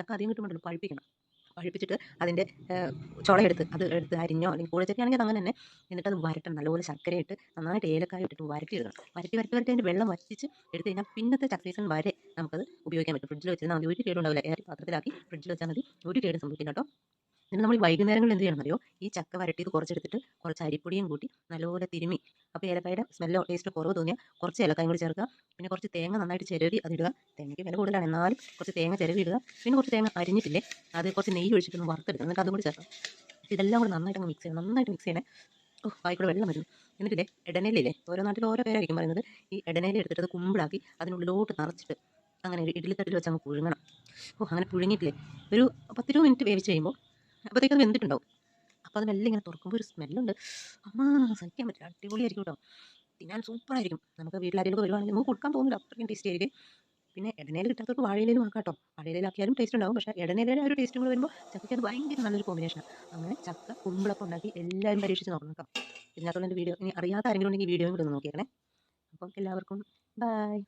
ചക്ക അധികം കിട്ടുമ്പോഴല്ലോ പഴുപ്പിക്കണം. പഴുപ്പിച്ചിട്ട് അതിന്റെ ചുളയെടുത്ത് അത് എടുത്ത് അരിഞ്ഞോ അല്ലെങ്കിൽ കൂഴച്ചക്കയാണെങ്കിൽ അത് അങ്ങനെ തന്നെ എന്നിട്ട് അത് വരട്ടണം. നല്ലപോലെ ശർക്കരയിട്ട് നന്നായിട്ട് ഏലക്കായ ഇട്ടിട്ട് വരട്ടി എടുക്കണം. വരട്ടി വരട്ടി വരട്ടി അതിന്റെ വെള്ളം വറ്റിച്ച് എടുത്ത് കഴിഞ്ഞാൽ പിന്നത്തെ ചക്ക സീസൺ വരെ നമുക്കത് ഉപയോഗിക്കാൻ പറ്റും. ഫ്രിഡ്ജിൽ വെച്ചിരുന്നാൽ മതി. ഒരു കേടുണ്ടാവില്ല ഏറെ പാത്രത്തിലാക്കി ഫ്രിഡ്ജിൽ വെച്ചാൽ മതി. ഒരു കേടും സംഭവിക്കില്ല കേട്ടോ. പിന്നെ നമ്മൾ വൈകുന്നേരങ്ങളിൽ എന്ത് ചെയ്യണം അറിയോ ഈ ചക്ക വരട്ടിയത് കുറച്ചെടുത്തിട്ട് കുറച്ച് അരിപ്പൊടിയും കൂട്ടി നല്ലപോലെ തിരുമി. അപ്പോൾ ഏലക്കായുടെ സ്മെല്ലോ ടേസ്റ്റോ കുറവ് തോന്നിയാൽ കുറച്ച് ഏലക്കായും കൂടി ചേർക്കുക. പിന്നെ കുറച്ച് തേങ്ങ നന്നായിട്ട് ചിരവി അതിടുക. തേങ്ങയ്ക്ക് വില കൂടുതലാണ്. എന്നാലും കുറച്ച് തേങ്ങ ചിരവി ഇടുക. പിന്നെ കുറച്ച് തേങ്ങ അരിഞ്ഞിട്ടില്ലേ അത് കുറച്ച് നെയ്യ് ഒഴിച്ചിട്ടൊന്ന് വറുത്തെടുക്കുക. എന്നിട്ട് അതും കൂടി ചേർക്കാം ഇതെല്ലാം കൂടി നന്നായിട്ട് മിക്സ് ചെയ്യണം. നന്നായിട്ട് മിക്സ് ചെയ്യണേ. ഓ വായിക്കൂടെ വെള്ളം വരുന്നു. എന്നിട്ടില്ലേ ഇടനേലില്ലേ ഓരോ നാട്ടിൽ ഓരോ പേരായിരിക്കും പറയുന്നത്. ഈ ഇടനേലി എടുത്തിട്ട് അത് കുമ്പിളാക്കി അതിനുള്ളിലോട്ട് നിറച്ചിട്ട് അങ്ങനെ ഒരു ഇഡ്ഡലി തട്ടിൽ വെച്ച് അങ്ങ് പുഴുങ്ങണം. ഓ അങ്ങനെ പുഴുങ്ങിയിട്ടില്ലേ? ഒരു പത്തിരുപത് മിനിറ്റ് വേവിച്ച് കഴിയുമ്പോൾ അപ്പോഴത്തേക്ക് വെന്തിട്ടുണ്ടാവും. അപ്പോൾ അത് മെല്ലെ ഇങ്ങനെ തുറക്കുമ്പോൾ ഒരു സ്മെല്ലുണ്ട്. അമ്മ സഹിക്കാൻ പറ്റില്ല. അടിപൊളിയായിരിക്കും കേട്ടോ തിന്നാൻ സൂപ്പറായിരിക്കും. നമുക്ക് വീട്ടിലാരെങ്കിലും വരുവാണെങ്കിൽ നമുക്ക് കൊടുക്കാൻ തോന്നില്ല അത്രയും ടേസ്റ്റ് ആയിരിക്കും. പിന്നെ ഇടനേൽ കിട്ടാത്തവർക്ക് വാഴയിലും ആക്കാം കേട്ടോ വാഴയിലാക്കിയാലും ടേസ്റ്റ് ഉണ്ടാവും. പക്ഷേ ഇടനേലയുടെ ഒരു ടേസ്റ്റും കൂടെ വരുമ്പോൾ ചക്കയ്ക്ക് അത് ഭയങ്കര നല്ലൊരു കോമ്പിനേഷനാണ് അങ്ങനെ ചക്ക കുമ്പിളൊക്കെ ഉണ്ടാക്കി എല്ലാവരും പരീക്ഷിച്ച് നോക്കണം ഇതിനകത്തുള്ള എന്റെ വീഡിയോ ഇനി അറിയാത്ത ആരെങ്കിലും ഉണ്ടെങ്കിൽ വീഡിയോയും കൂടെ ഒന്ന് നോക്കിയേക്കണേ. അപ്പം എല്ലാവർക്കും ബൈ